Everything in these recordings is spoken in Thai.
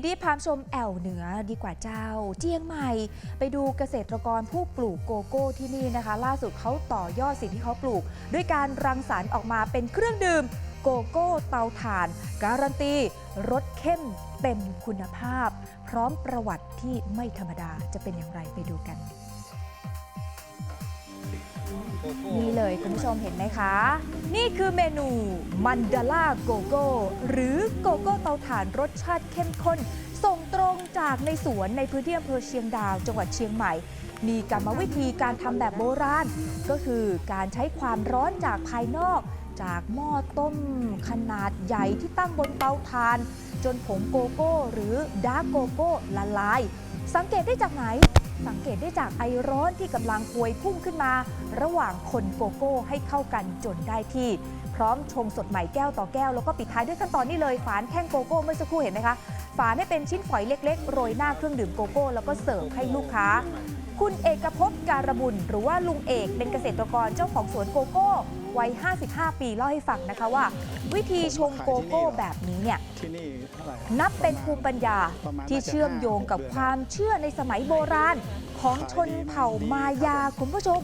ทีนี้พามชมแอวเหนือดีกว่าเจ้า เจียงใหม่ ไปดูเกษตรกรผู้ปลูกโกโก้ที่นี่นะคะ ล่าสุดเขาต่อยอดสิ่งที่เขาปลูก ด้วยการรังสรรค์ออกมาเป็นเครื่องดื่มโกโก้เตาถ่าน การันตีรสเข้มเต็มคุณภาพ พร้อมประวัติที่ไม่ธรรมดาจะเป็นอย่างไรไปดูกัน นี่เลยคุณผู้ชมเห็นไหมคะ นี่คือเมนูมันดาล่าโกโก้หรือโกโก้เตาถ่านรสชาติเข้มข้น ส่งตรงจากในสวนในพื้นที่อำเภอเชียงดาว จังหวัดเชียงใหม่ มีกรรมวิธีการทำแบบโบราณ ก็คือการใช้ความร้อนจากภายนอก จากหม้อต้มขนาดใหญ่ที่ตั้งบนเตาถ่าน จนผงโกโก้หรือดาร์กโกโก้ละลาย สังเกตได้จากไหน สังเกตได้จากไอร้อนที่กำลังพวยพุ่งขึ้นมา ระหว่างคนโกโก้ให้เข้ากันจนได้ที่ พร้อมชงสดใหม่แก้วต่อแก้ว แล้วก็ปิดท้ายด้วยขั้นตอนนี้เลยฝานแท่งโกโก้เมื่อสักครู่เห็นไหมคะฝานให้เป็นชิ้นฝอยเล็ก ๆ โรยหน้าเครื่องดื่มโกโก้ แล้วก็เสิร์ฟให้ลูกค้า คุณเอกภพการบุญหรือว่าลุงเอกเป็นเกษตรกรเจ้าของสวนโกโก้วัย 55 ปีเล่าให้ฟังนะคะว่า วิธีชงโกโก้แบบนี้เนี่ยที่นี่เท่าไหร่นับเป็นภูมิปัญญาประมาณที่เชื่อมโยงกับความเชื่อในสมัยโบราณของชนเผ่ามายาคุณผู้ชม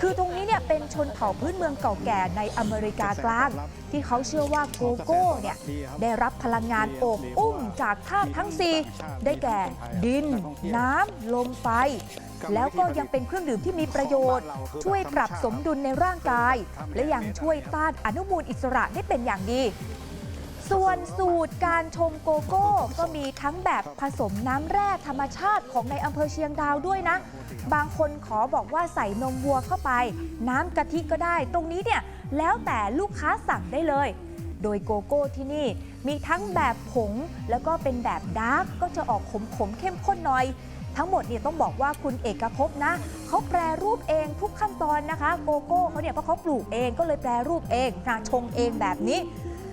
คือตรงนี้เนี่ยเป็นชนเผ่าพื้นเมืองเก่าแก่ในอเมริกากลาง ที่เขาเชื่อว่าโกโก้เนี่ยได้รับพลังงานโอบอุ้มจากธาตุทั้งสี่ได้แก่ดิน น้ำ ลมไฟ แล้วก็ยังเป็นเครื่องดื่มที่มีประโยชน์ ช่วยปรับสมดุลในร่างกาย และยังช่วยต้านอนุมูลอิสระได้เป็นอย่างดี ส่วนสูตรการชงโกโก้ก็มีทั้งแบบผสมน้ำแร่ธรรมชาติของในอำเภอเชียงดาวด้วยนะ บางคนขอบอกว่าใส่นมวัวเข้าไป น้ำกะทิก็ได้ ตรงนี้เนี่ยแล้วแต่ลูกค้าสั่งได้เลยโดยโกโก้ที่นี่มีทั้งแบบผง แล้วก็เป็นแบบดาร์กก็จะออกขมๆเข้มข้นหน่อย ทั้งหมดเนี่ยต้องบอกว่าคุณเอกภพนะเขาแปรรูปเองทุกขั้นตอนนะคะ โกโก้เขาเนี่ยเพราะเขาปลูกเองก็เลยแปรรูปเองนะชงเองแบบนี้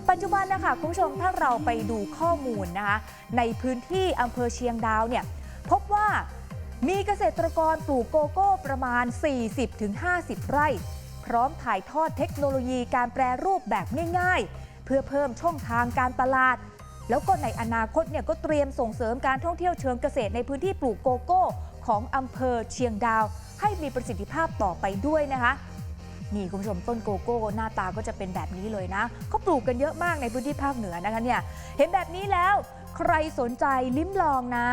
ปัจจุบันนะคะคุณผู้ชมถ้าเราไปดูข้อมูลนะคะในพื้นที่อำเภอเชียงดาวเนี่ยพบว่ามีเกษตรกรปลูกโกโก้ประมาณ 40-50 ไร่ พร้อมถ่ายทอดเทคโนโลยีการแปรรูปแบบง่าย ๆ เพื่อเพิ่มช่องทางการตลาด แล้วก็ในอนาคตเนี่ยก็เตรียมส่งเสริมการท่องเที่ยวเชิงเกษตรในพื้นที่ปลูกโกโก้ ของอำเภอเชียงดาว ให้มีประสิทธิภาพต่อไปด้วยนะคะนี่คุณผู้ชมต้นโกโก้ หน้าตาก็จะเป็นแบบนี้เลยนะเขาปลูกกันเยอะมากในพื้นที่ภาคเหนือนะคะเนี่ยเห็นแบบนี้แล้ว ใครสนใจลิ้มลองนะ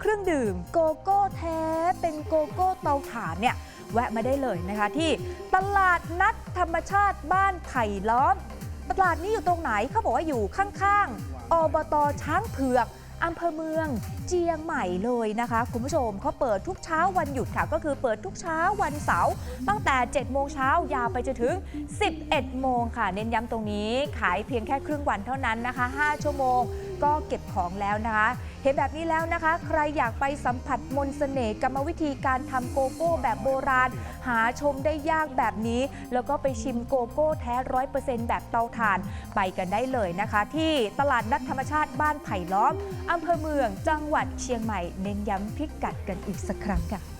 เครื่องดื่มโกโก้แท้เป็นโกโก้เตาถ่านเนี่ยแวะมาได้เลยนะคะที่ตลาดนัดธรรมชาติบ้านไผ่ล้อม ตลาดนี้อยู่ตรงไหนเขาบอกว่าอยู่ข้างๆ อบตช้างเผือกอำเภอเมืองเจียงใหม่เลยนะคะ คุณผู้ชมเขาเปิดทุกเช้าวันหยุดค่ะ ก็คือเปิดทุกเช้าวันเสาร์ตั้งแต่ 7 โมงเช้ายาวไปจนถึง 11 โมงค่ะ เน้นย้ำตรงนี้ขายเพียงแค่ครึ่งวันเท่านั้นนะคะ 5 ชั่วโมง ก็เก็บของแล้วนะคะ เห็นแบบนี้แล้วนะคะ ใครอยากไปสัมผัสมนต์เสน่ห์กรรมวิธีการทำโกโก้แบบโบราณ หาชมได้ยากแบบนี้ แล้วก็ไปชิมโกโก้แท้ร้อยเปอร์เซ็นต์แบบเตาถ่าน ไปกันได้เลยนะคะ ที่ตลาดนัดธรรมชาติบ้านไผ่ล้อมอำเภอเมืองจังหวัดเชียงใหม่ เน้นย้ำพิกัดกันอีกสักครั้งค่ะ